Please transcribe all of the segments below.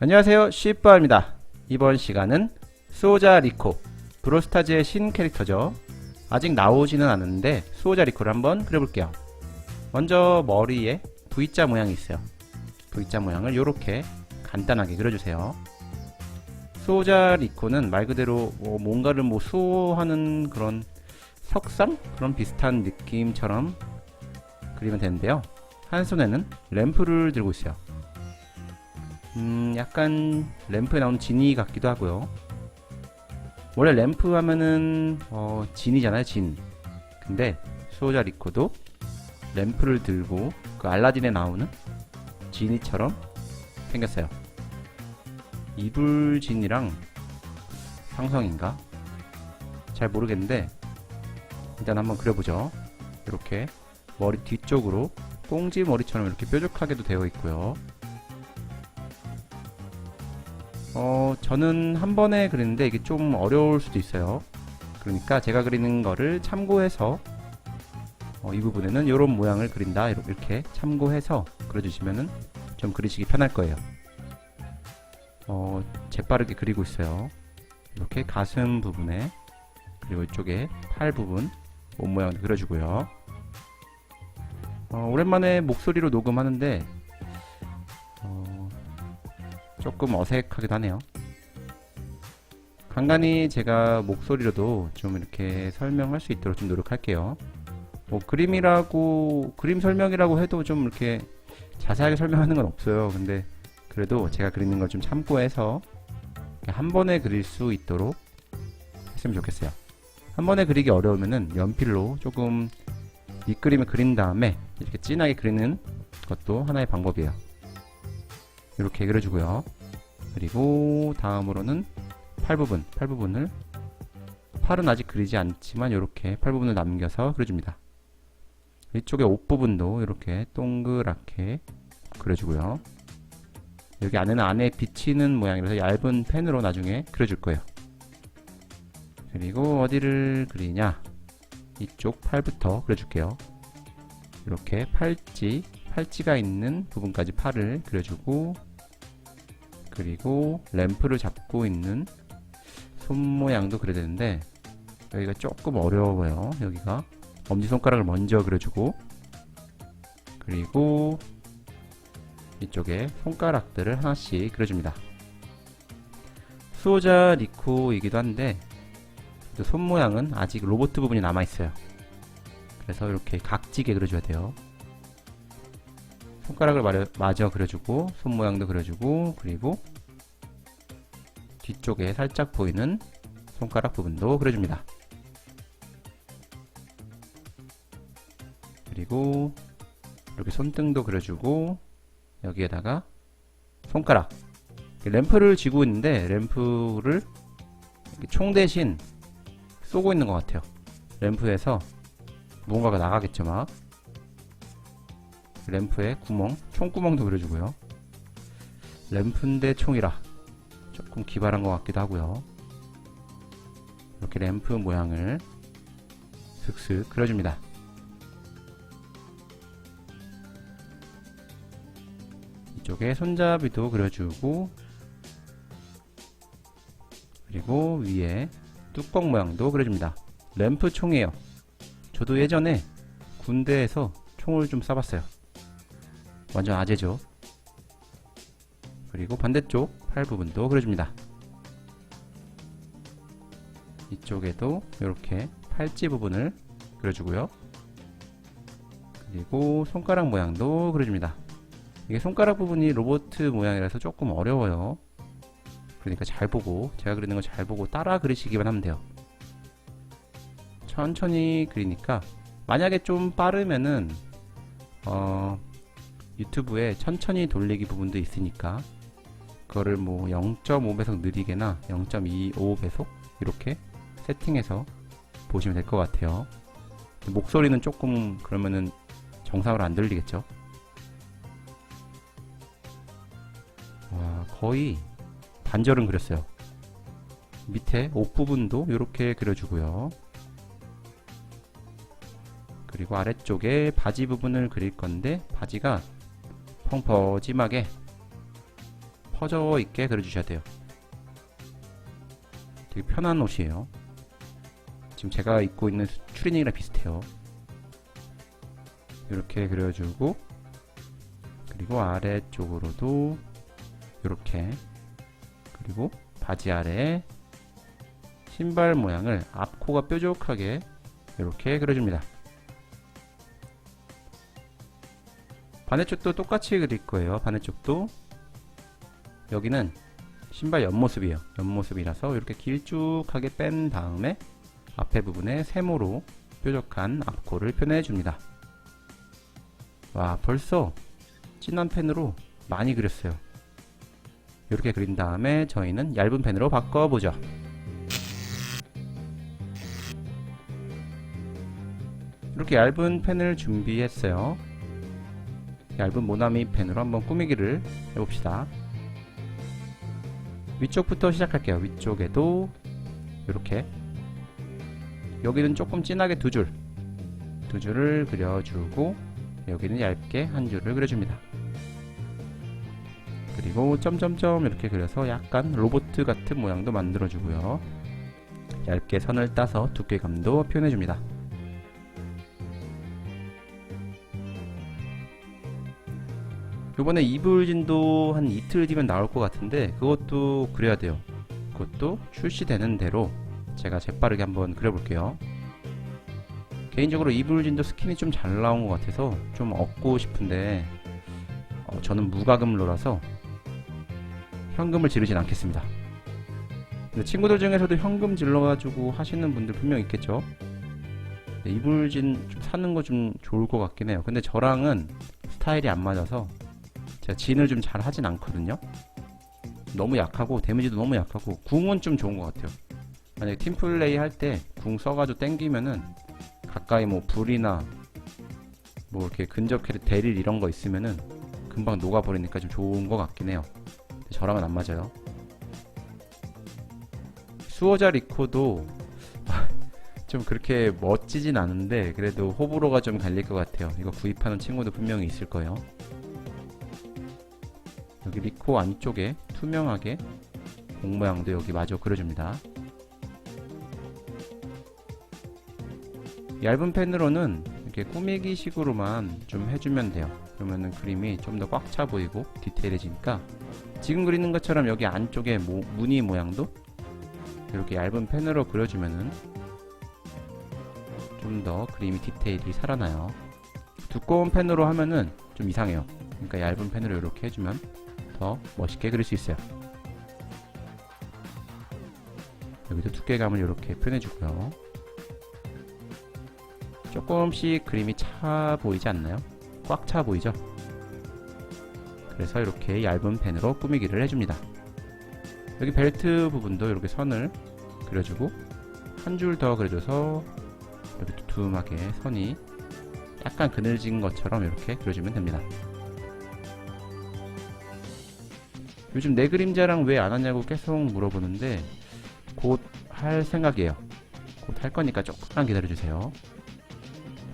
안녕하세요. 쉬바입니다. 이번 시간은 수호자 리코 브로스타즈의 신 캐릭터죠. 아직 나오지는 않았는데 수호자 리코를 한번 그려볼게요. 먼저 머리에 V자 모양이 있어요. V자 모양을 이렇게 간단하게 그려주세요. 수호자 리코는 말 그대로 뭐 뭔가를 뭐 수호하는 그런 석상? 그런 비슷한 느낌처럼 그리면 되는데요. 한 손에는 램프를 들고 있어요 음, 약간 램프에 나오는 지니 같기도 하고요. 원래 램프 하면은 어, 진이잖아요, 진. 근데 수호자 리코도 램프를 들고 그 알라딘에 나오는 지니처럼 생겼어요. 이불 진이랑 상성인가? 잘 모르겠는데 일단 한번 그려보죠. 이렇게 머리 뒤쪽으로 꽁지 머리처럼 이렇게 뾰족하게도 되어 있고요. 어, 저는 한 번에 그리는데 이게 좀 어려울 수도 있어요. 그러니까 제가 그리는 거를 참고해서 어, 이 부분에는 이런 모양을 그린다 이렇게 참고해서 그려주시면은 좀 그리시기 편할 거예요. 어, 재빠르게 그리고 있어요. 이렇게 가슴 부분에 그리고 이쪽에 팔 부분 몸 모양도 그려주고요. 어, 오랜만에 목소리로 녹음하는데 어, 조금 어색하기도 하네요. 간간히 제가 목소리로도 좀 이렇게 설명할 수 있도록 좀 노력할게요. 뭐 그림이라고 그림 설명이라고 해도 좀 이렇게 자세하게 설명하는 건 없어요. 근데 그래도 제가 그리는 걸 좀 참고해서 한 번에 그릴 수 있도록 했으면 좋겠어요. 한 번에 그리기 어려우면은 연필로 조금 밑그림을 그린 다음에 이렇게 진하게 그리는 것도 하나의 방법이에요. 이렇게 그려주고요. 그리고 다음으로는 팔 부분, 팔 부분을 팔은 아직 그리지 않지만 이렇게 팔 부분을 남겨서 그려줍니다. 이쪽에 옷 부분도 이렇게 동그랗게 그려주고요. 여기 안에는 안에 비치는 모양이라서 얇은 펜으로 나중에 그려줄 거예요. 그리고 어디를 그리냐? 이쪽 팔부터 그려줄게요. 이렇게 팔찌, 팔찌가 있는 부분까지 팔을 그려주고 그리고 램프를 잡고 있는 손 모양도 그려야 되는데 여기가 조금 어려워요. 여기가 엄지손가락을 먼저 그려주고 그리고 이쪽에 손가락들을 하나씩 그려줍니다. 수호자 리코이기도 한데 손 모양은 아직 로봇 부분이 남아있어요. 그래서 이렇게 각지게 그려줘야 돼요 손가락을 마려, 마저 그려주고 손 모양도 그려주고 그리고 뒤쪽에 살짝 보이는 손가락 부분도 그려줍니다. 그리고 이렇게 손등도 그려주고 여기에다가 손가락 램프를 쥐고 있는데 램프를 총 대신 쏘고 있는 것 같아요. 램프에서 무언가가 나가겠죠 막 램프에 구멍, 총구멍도 그려주고요. 램프인데 총이라 조금 기발한 것 같기도 하고요. 이렇게 램프 모양을 슥슥 그려줍니다. 이쪽에 손잡이도 그려주고 그리고 위에 뚜껑 모양도 그려줍니다. 램프 총이에요. 저도 예전에 군대에서 총을 좀 쏴봤어요. 완전 아재죠. 그리고 반대쪽 팔 부분도 그려줍니다. 이쪽에도 이렇게 팔찌 부분을 그려주고요. 그리고 손가락 모양도 그려줍니다. 이게 손가락 부분이 로봇 모양이라서 조금 어려워요. 그러니까 잘 보고 제가 그리는 거 잘 보고 따라 그리시기만 하면 돼요. 천천히 그리니까 만약에 좀 빠르면은 어, 유튜브에 천천히 돌리기 부분도 있으니까 그거를 뭐 0.5배속 느리게나 0.25배속 이렇게 세팅해서 보시면 될 것 같아요. 목소리는 조금 그러면은 정상으로 안 들리겠죠? 와, 거의 반절은 그렸어요. 밑에 옷 부분도 이렇게 그려주고요. 그리고 아래쪽에 바지 부분을 그릴 건데 바지가 펑퍼짐하게 퍼져 있게 그려주셔야 돼요. 되게 편한 옷이에요. 지금 제가 입고 있는 추리닝이랑 비슷해요. 이렇게 그려주고 그리고 아래쪽으로도 이렇게 그리고 바지 아래에 신발 모양을 앞코가 뾰족하게 이렇게 그려줍니다. 반대쪽도 똑같이 그릴 거예요. 반대쪽도 여기는 신발 옆모습이에요. 옆모습이라서 이렇게 길쭉하게 뺀 다음에 앞에 부분에 세모로 뾰족한 앞코를 표현해 줍니다. 와 벌써 진한 펜으로 많이 그렸어요. 이렇게 그린 다음에 저희는 얇은 펜으로 바꿔보죠. 이렇게 얇은 펜을 준비했어요. 얇은 모나미 펜으로 한번 꾸미기를 해봅시다. 위쪽부터 시작할게요. 위쪽에도 이렇게 여기는 조금 진하게 두 줄, 두 줄을 그려주고 여기는 얇게 한 줄을 그려줍니다. 그리고 점점점 이렇게 그려서 약간 로봇 같은 모양도 만들어주고요. 얇게 선을 따서 두께감도 표현해줍니다. 이번에 이불진도 한 이틀 뒤면 나올 것 같은데 그것도 그려야 돼요. 그것도 출시되는 대로 제가 재빠르게 한번 그려볼게요. 개인적으로 이불진도 스킨이 좀 잘 나온 것 같아서 좀 얻고 싶은데 어, 저는 무과금로라서 현금을 지르진 않겠습니다. 근데 친구들 중에서도 현금 질러가지고 하시는 분들 분명 있겠죠. 네, 이불진 좀 사는 거 좀 좋을 것 같긴 해요. 근데 저랑은 스타일이 안 맞아서 제가 진을 좀 잘 하진 않거든요. 너무 약하고 데미지도 너무 약하고 궁은 좀 좋은 것 같아요. 만약에 팀플레이 할 때 궁 써가지고 땡기면은 가까이 뭐 불이나 뭐 이렇게 근접 캐릭 대릴 이런 거 있으면은 금방 녹아버리니까 좀 좋은 것 같긴 해요. 저랑은 안 맞아요. 수호자 리코도 좀 그렇게 멋지진 않은데 그래도 호불호가 좀 갈릴 것 같아요. 이거 구입하는 친구도 분명히 있을 거예요. 여기 리코 안쪽에 투명하게 공 모양도 여기 마저 그려줍니다. 얇은 펜으로는 이렇게 꾸미기 식으로만 좀 해주면 돼요. 그러면은 그림이 좀 더 꽉 차 보이고 디테일해지니까 지금 그리는 것처럼 여기 안쪽에 모, 무늬 모양도 이렇게 얇은 펜으로 그려주면은 좀 더 그림이 디테일이 살아나요. 두꺼운 펜으로 하면은 좀 이상해요. 그러니까 얇은 펜으로 이렇게 해주면 더 멋있게 그릴 수 있어요. 여기도 두께감을 이렇게 표현해주고요. 조금씩 그림이 차 보이지 않나요? 꽉 차 보이죠? 그래서 이렇게 얇은 펜으로 꾸미기를 해줍니다. 여기 벨트 부분도 이렇게 선을 그려주고 한 줄 더 그려줘서 이렇게 두툼하게 선이 약간 그늘진 것처럼 이렇게 그려주면 됩니다. 요즘 내 그림자랑 왜 안 하냐고 계속 물어보는데 곧 할 생각이에요. 곧 할 거니까 조금만 기다려주세요.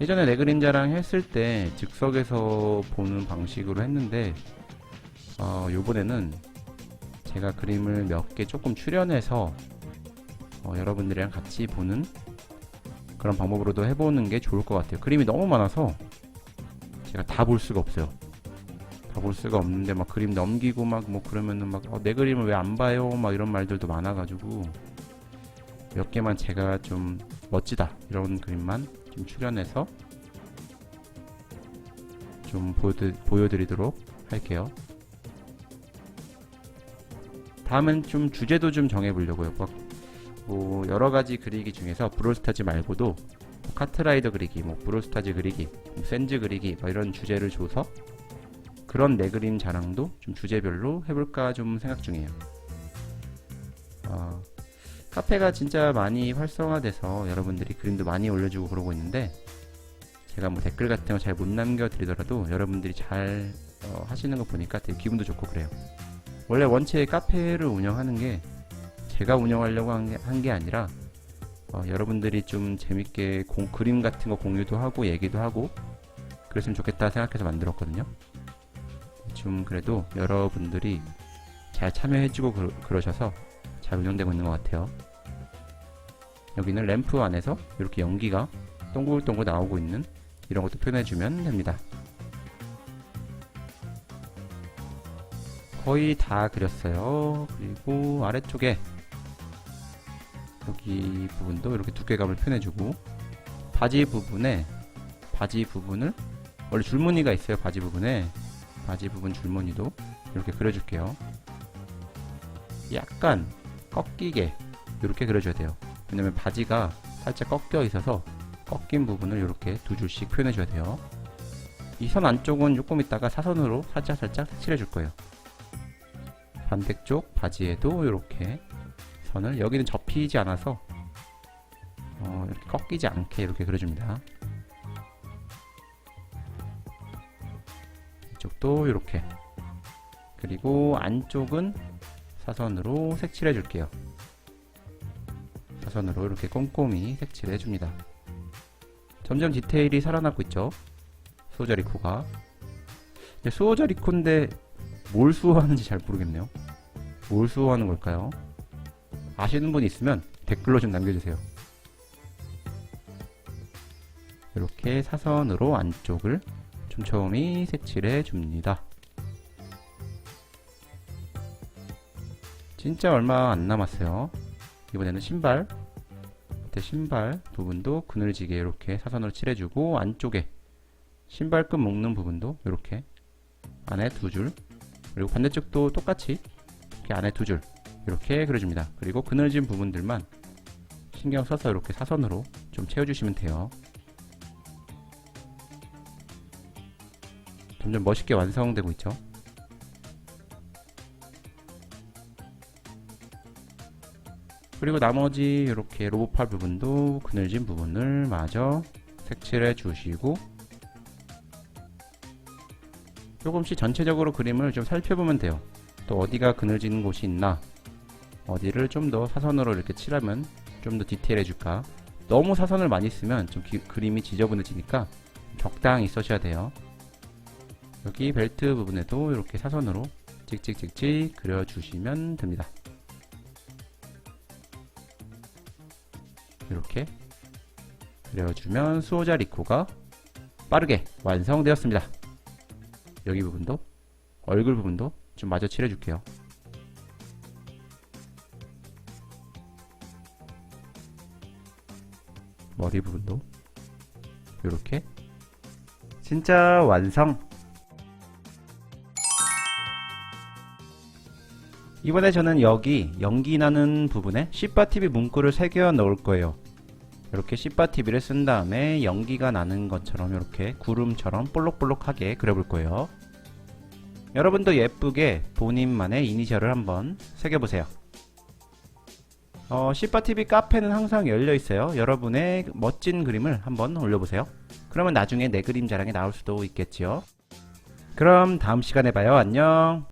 예전에 내 그림자랑 했을 때 즉석에서 보는 방식으로 했는데 어, 요번에는 제가 그림을 몇 개 조금 출연해서 어, 여러분들이랑 같이 보는 그런 방법으로도 해보는 게 좋을 것 같아요. 그림이 너무 많아서 제가 다 볼 수가 없어요. 다볼 수가 없는데 막 그림 넘기고 막 뭐 그러면은 막내 그림을 왜 안 봐요? 막 이런 말들도 많아가지고 몇 개만 제가 좀 멋지다 이런 그림만 좀 출연해서 좀 보여드, 보여드리도록 할게요. 다음은 좀 주제도 좀 정해보려고요. 막, 뭐 여러 가지 그리기 중에서 브롤스타즈 말고도 뭐 카트라이더 그리기, 뭐 브롤스타즈 그리기, 뭐 샌즈 그리기 뭐 이런 주제를 줘서 그런 내 그림 자랑도 좀 주제별로 해볼까 좀 생각 중이에요. 어, 카페가 진짜 많이 활성화돼서 여러분들이 그림도 많이 올려주고 그러고 있는데 제가 뭐 댓글 같은 거 잘 못 남겨드리더라도 여러분들이 잘 어, 하시는 거 보니까 되게 기분도 좋고 그래요. 원래 원체 카페를 운영하는 게 제가 운영하려고 한 게, 한 게 아니라 어, 여러분들이 좀 재밌게 공, 그림 같은 거 공유도 하고 얘기도 하고 그랬으면 좋겠다 생각해서 만들었거든요. 좀 그래도 여러분들이 잘 참여해주고 그, 그러 셔서 잘 운영되고 있는 것 같아요. 여기는 램프 안에서 이렇게 연기가 동글동글 나오고 있는 이런 것도 표현해주면 됩니다. 거의 다 그렸어요. 그리고 아래쪽에 여기 부분도 이렇게 두께감을 표현해주고 바지 부분에 바지 부분을 원래 줄무늬가 있어요. 바지 부분에 바지 부분 줄무늬도 이렇게 그려줄게요. 약간 꺾이게 이렇게 그려줘야 돼요. 왜냐면 바지가 살짝 꺾여 있어서 꺾인 부분을 이렇게 두 줄씩 표현해줘야 돼요. 이 선 안쪽은 조금 있다가 사선으로 살짝 살짝 색칠해 줄 거예요. 반대쪽 바지에도 이렇게 선을 여기는 접히지 않아서 어, 이렇게 꺾이지 않게 이렇게 그려줍니다. 이쪽도 이렇게 그리고 안쪽은 사선으로 색칠해 줄게요. 사선으로 이렇게 꼼꼼히 색칠해 줍니다. 점점 디테일이 살아나고 있죠. 수호자리코가 수호자리코인데 뭘 수호하는지 잘 모르겠네요. 뭘 수호하는 걸까요? 아시는 분 있으면 댓글로 좀 남겨주세요. 이렇게 사선으로 안쪽을 촘촘히 색칠해 줍니다. 진짜 얼마 안 남았어요. 이번에는 신발 밑에 신발 부분도 그늘지게 이렇게 사선으로 칠해주고 안쪽에 신발끈 묶는 부분도 이렇게 안에 두 줄 그리고 반대쪽도 똑같이 이렇게 안에 두 줄 이렇게 그려줍니다. 그리고 그늘진 부분들만 신경 써서 이렇게 사선으로 좀 채워주시면 돼요. 점점 멋있게 완성되고 있죠. 그리고 나머지 이렇게 로봇팔 부분도 그늘진 부분을 마저 색칠해 주시고 조금씩 전체적으로 그림을 좀 살펴보면 돼요. 또 어디가 그늘지는 곳이 있나 어디를 좀 더 사선으로 이렇게 칠하면 좀 더 디테일해 줄까 너무 사선을 많이 쓰면 좀 기- 그림이 지저분해지니까 적당히 써셔야 돼요. 여기 벨트 부분에도 이렇게 사선으로 찍찍찍찍 그려주시면 됩니다. 이렇게 그려주면 수호자 리코가 빠르게 완성되었습니다. 여기 부분도 얼굴 부분도 좀 마저 칠해줄게요. 머리 부분도 이렇게 진짜 완성! 이번에 저는 여기 연기 나는 부분에 씨바TV 문구를 새겨 넣을 거예요. 이렇게 씨바TV를 쓴 다음에 연기가 나는 것처럼 이렇게 구름처럼 볼록볼록하게 그려볼 거예요. 여러분도 예쁘게 본인만의 이니셜을 한번 새겨보세요. 어, 씨바TV 카페는 항상 열려 있어요. 여러분의 멋진 그림을 한번 올려보세요. 그러면 나중에 내 그림 자랑에 나올 수도 있겠지요. 그럼 다음 시간에 봐요. 안녕.